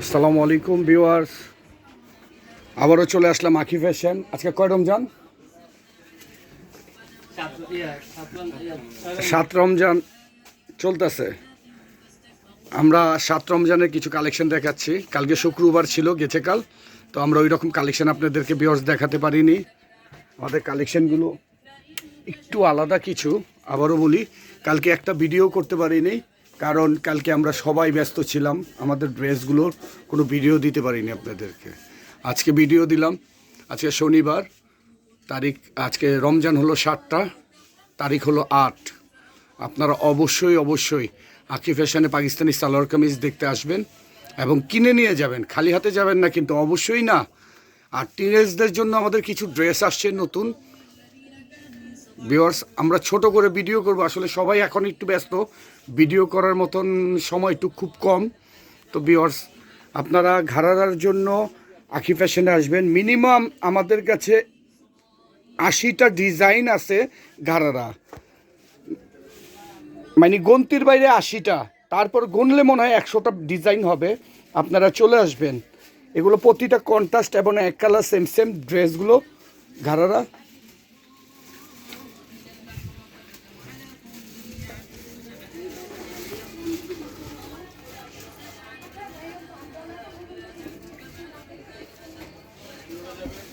আসসালামু আলাইকুম, ভিউয়ার্স। আবারও চলে আসলাম আখি ফ্যাশন। আজকে কয় রমজান? সাত রমজান চলতেছে। আমরা সাত রমজানের কিছু কালেকশন দেখাচ্ছি। কালকে শুক্রবার ছিল, গেছে কাল। তো আমরা ওই রকম কালেকশন আপনাদেরকে, ভিউয়ার্স, দেখাতে পারিনি। আমাদের কালেকশনগুলো একটু আলাদা কিছু। আবারও বলি, কালকে একটা ভিডিও করতে পারিনি। কারণ কালকে আমরা সবাই ব্যস্ত ছিলাম, আমাদের ড্রেসগুলোর কোনো ভিডিও দিতে পারিনি আপনাদেরকে। আজকে ভিডিও দিলাম, আজকে শনিবার, তারিখ, আজকে রমজান হলো সাতটা, তারিখ হলো আট। আপনারা অবশ্যই অবশ্যই আকি ফ্যাশনে পাকিস্তানি সালোয়ার কামিজ দেখতে আসবেন এবং কিনে নিয়ে যাবেন। খালি হাতে যাবেন না, কিন্তু অবশ্যই না। আর টিনেজদের জন্য আমাদের কিছু ড্রেস আসছে নতুন। ভিওয়ার্স আমরা ছোট করে ভিডিও করব। আসলে সবাই এখন একটু ব্যস্ত। ভিডিও করার মতন সময় একটু খুব কম। তো ভিওয়ার্স আপনারা ঘাড়ার জন্য আখি ফ্যাশনে আসবেন। মিনিমাম আমাদের কাছে আশিটা ডিজাইন আছে ঘাড়ারা মানে গন্তির বাইরে আশিটা। তারপর গুনলে মনে হয় একশোটা ডিজাইন হবে। আপনারা চলে আসবেন। এগুলো প্রতিটা কন্ট্রাস্ট এবং এক কালার সেম সেম ড্রেসগুলো ঘাড়ারা যাবে